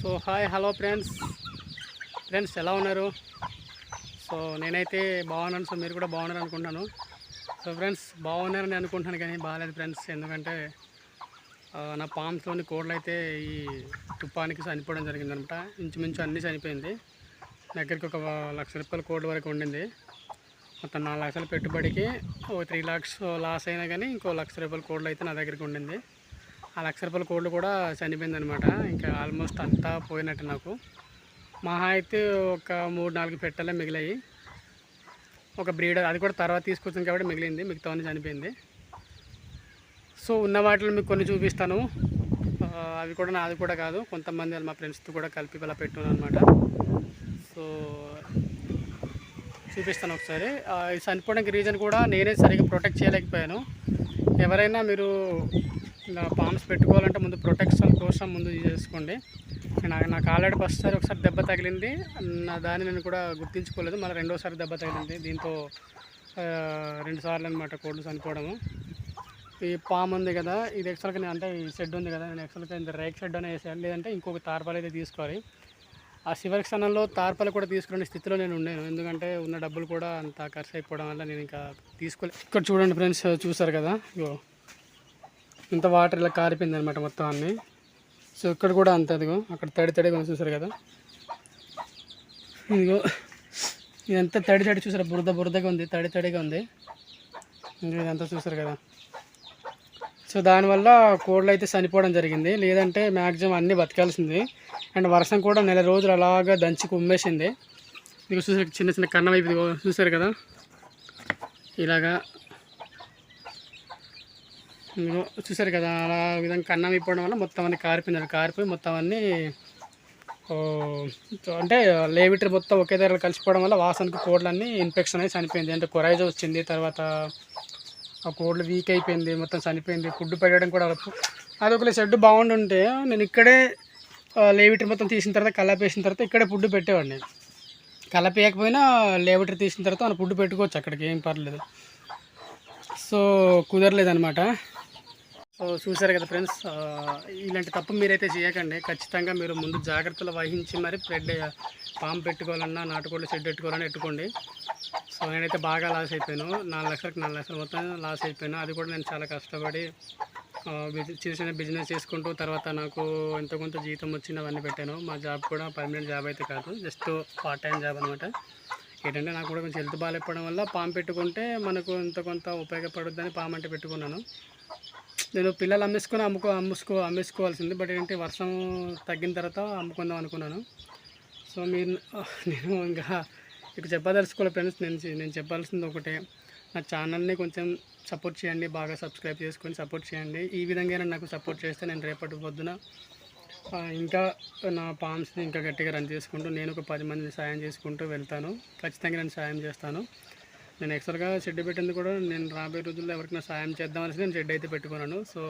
So hi hello friends. Friends ఎలా ఉన్నారు? So నేనైతే బాగున్నాను. సో మీరు కూడా బాగున్నారు అనుకుంటున్నాను. సో ఫ్రెండ్స్ బాగున్నారని అనుకుంటున్నాను కానీ బాగాలేదు ఫ్రెండ్స్. ఎందుకంటే నా పామ్స్లోని కోడలు అయితే ఈ తుప్పానికి చనిపోవడం జరిగిందనమాట. ఇంచుమించు అన్నీ చనిపోయింది. దగ్గరికి ఒక లక్ష రూపాయల కోడ్ వరకు ఉండింది. మొత్తం నాలుగు లక్షల పెట్టుబడికి ఓ త్రీ లాక్స్ లాస్ అయినా కానీ ఇంకో లక్ష రూపాయల కోడ్లు అయితే నా దగ్గరికి ఉండింది. ఆ లక్ష రూపాయల కోళ్ళు కూడా చనిపోయింది అనమాట ఇంకా ఆల్మోస్ట్ అంతా పోయినట్టు నాకు. మహా అయితే ఒక మూడు నాలుగు పెట్టలే మిగిలాయి. ఒక బ్రీడర్ అది కూడా తర్వాత తీసుకొచ్చింది కాబట్టి మిగిలింది మిగతావన్నీ చనిపోయింది. సో ఉన్న వాటిలో మీకు కొన్ని చూపిస్తాను. అవి కూడా నాది కూడా కాదు. కొంతమంది మా ఫ్రెండ్స్తో కూడా కలిపి ఇలా పెట్టున్నాను అనమాట సో చూపిస్తాను ఒకసారి. ఇది చనిపోవడానికి రీజన్ కూడా నేనే సరిగ్గా ప్రొటెక్ట్ చేయలేకపోయాను. ఎవరైనా మీరు ఇలా పామ్స్ పెట్టుకోవాలంటే ముందు ప్రొటెక్షన్ కోసం ముందు చేసుకోండి. నాకు ఆల్రెడీ ఫస్ట్ సారి ఒకసారి దెబ్బ తగిలింది. నా దాన్ని నేను కూడా గుర్తించుకోలేదు. మళ్ళీ రెండోసారి దెబ్బ తగిలింది. దీంతో రెండు సార్లు అనమాట కోళ్ళు చనిపోవడము. ఈ పాము ఉంది కదా ఇది యాక్చువల్గా నేను అంటే ఈ షెడ్ ఉంది కదా నేను యాక్చువల్గా ఇంత రేక్ షెడ్ అనే వేసాను లేదంటే ఇంకొక తార్పాలు అయితే తీసుకోవాలి. ఆ శివరి క్షణంలో తార్పాలు కూడా తీసుకునే స్థితిలో నేను ఉండేను ఎందుకంటే ఉన్న డబ్బులు కూడా అంత ఖర్చు అయిపోవడం వల్ల నేను ఇంకా తీసుకోలే. ఇక్కడ చూడండి ఫ్రెండ్స్ చూసారు కదా? ఇగో. ఇంత వాటర్ ఇలా కారిపోయింది అనమాట మొత్తం అన్ని. సో ఇక్కడ కూడా అంత అదిగో అక్కడ తడి తడిగా ఉంది చూసారు కదా. ఇదిగో ఇదంతా తడి తడి చూసారు? బురద బురదగా ఉంది తడి తడిగా ఉంది. ఇదంతా చూసారు కదా. సో దానివల్ల కోళ్ళు అయితే చనిపోవడం జరిగింది. లేదంటే మ్యాక్సిమం అన్నీ బతకాల్సింది. అండ్ వర్షం కూడా నెల రోజులు అలాగా దంచి కుమ్మేసింది. మీకు చూసారు చిన్న చిన్న కన్నం అయిపోయింది చూసారు కదా. ఇలాగా చూసారు కదా అలా విధంగా కన్నం అయిపోవడం వల్ల మొత్తం అన్ని కారిపోయింది కారిపోయి మొత్తం అన్నీ అంటే లేవిటర్ మొత్తం ఒకే దగ్గర కలిసిపోవడం వల్ల వాసనకు కోడ్లన్నీ ఇన్ఫెక్షన్ అయి చనిపోయింది. అంటే కొరైజ్ వచ్చింది తర్వాత ఆ కోడ్లు వీక్ అయిపోయింది మొత్తం చనిపోయింది. ఫుడ్ పెట్టడం కూడా అది ఒకవేళ షెడ్ బాగుండుంటే నేను ఇక్కడే ఆ, లేవిటర్ మొత్తం తీసిన తర్వాత కలపేసిన తర్వాత ఇక్కడే ఫుడ్ పెట్టేవాడిని కలపేయకపోయినా లేవిటర్ తీసిన తర్వాత మనం ఫుడ్ పెట్టుకోవచ్చు అక్కడికి ఏం పర్లేదు. సో కుదరలేదనమాట సో చూసారు కదా ఫ్రెండ్స్ ఇలాంటి తప్పు మీరైతే చేయకండి. ఖచ్చితంగా మీరు ముందు జాగ్రత్తలు వహించి మరి బ్రెడ్ పాము పెట్టుకోవాలన్నా నాటుకోళ్ళు షెడ్ పెట్టుకోవాలన్నా పెట్టుకోండి సో నేనైతే బాగా లాస్ అయిపోయాను. నాలుగు లక్షలకు నాలుగు లక్షలు మొత్తం లాస్ అయిపోయాను. అది కూడా నేను చాలా కష్టపడి చిన్న చిన్న బిజినెస్ చేసుకుంటూ తర్వాత నాకు ఎంత కొంత జీతం వచ్చింది అవన్నీ పెట్టాను. మా జాబ్ కూడా పర్మనెంట్ జాబ్ అయితే కాదు జస్ట్ పార్ట్ టైం జాబ్ అనమాట ఏంటంటే నాకు కూడా కొంచెం హెల్త్ బాగాలేపడం వల్ల పాము పెట్టుకుంటే మనకు ఎంత కొంత ఉపయోగపడుద్దని పాము అంటే పెట్టుకున్నాను. నేను పిల్లలు అమ్మేసుకొని అమ్ముకో అమ్ముకో అమ్మేసుకోవాల్సింది. బట్ ఏంటి వర్షం తగ్గిన తర్వాత అమ్ముకుందాం అనుకున్నాను. సో మీరు నేను ఇంకా ఇక చెప్పదలుచుకోలే ఫ్రెండ్స్ నేను నేను చెప్పాల్సింది ఒకటే. నా ఛానల్ని కొంచెం సపోర్ట్ చేయండి బాగా సబ్స్క్రైబ్ చేసుకొని సపోర్ట్ చేయండి. ఈ విధంగా నాకు సపోర్ట్ చేస్తే నేను రేపటి పొద్దున ఇంకా నా పామ్స్ని ఇంకా గట్టిగా రన్ చేసుకుంటూ నేను ఒక పది మందిని సాయం చేసుకుంటూ వెళ్తాను. ఖచ్చితంగా నేను సాయం చేస్తాను. నేను యాక్చువల్గా షెడ్ పెట్టింది కూడా నేను రాబోయే రోజుల్లో ఎవరికైనా సాయం చేద్దామని నేను షెడ్ అయితే పెట్టుకున్నాను. సో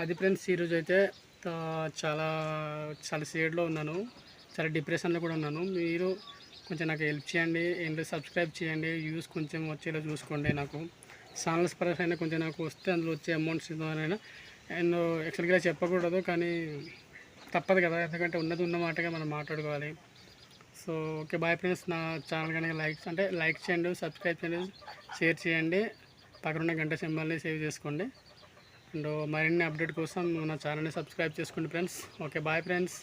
అది ఫ్రెండ్స్ ఈరోజు అయితే చాలా చాలా సేడ్లో ఉన్నాను. చాలా డిప్రెషన్లో కూడా ఉన్నాను. మీరు కొంచెం నాకు హెల్ప్ చేయండి. ఏంటో సబ్స్క్రైబ్ చేయండి. వ్యూస్ కొంచెం వచ్చేలా చూసుకోండి నాకు. ఛానల్స్ పరంగా అయినా కొంచెం నాకు వస్తే అందులో వచ్చే అమౌంట్స్ అయినా అండ్ యాక్చువల్గా చెప్పకూడదు కానీ తప్పదు కదా. ఎందుకంటే ఉన్నది ఉన్న మాటగా మనం మాట్లాడుకోవాలి. So okay bye friends. నా ఛానల్ కనుక లైక్ అంటే లైక్ చేయండి సబ్స్క్రైబ్ చేయండి షేర్ చేయండి. పక్కనున్న గంట సింబల్ని సేవ్ చేసుకోండి. అండ్ మరిన్ని అప్డేట్ కోసం నా ఛానల్ని సబ్స్క్రైబ్ చేసుకోండి ఫ్రెండ్స్. Okay bye friends.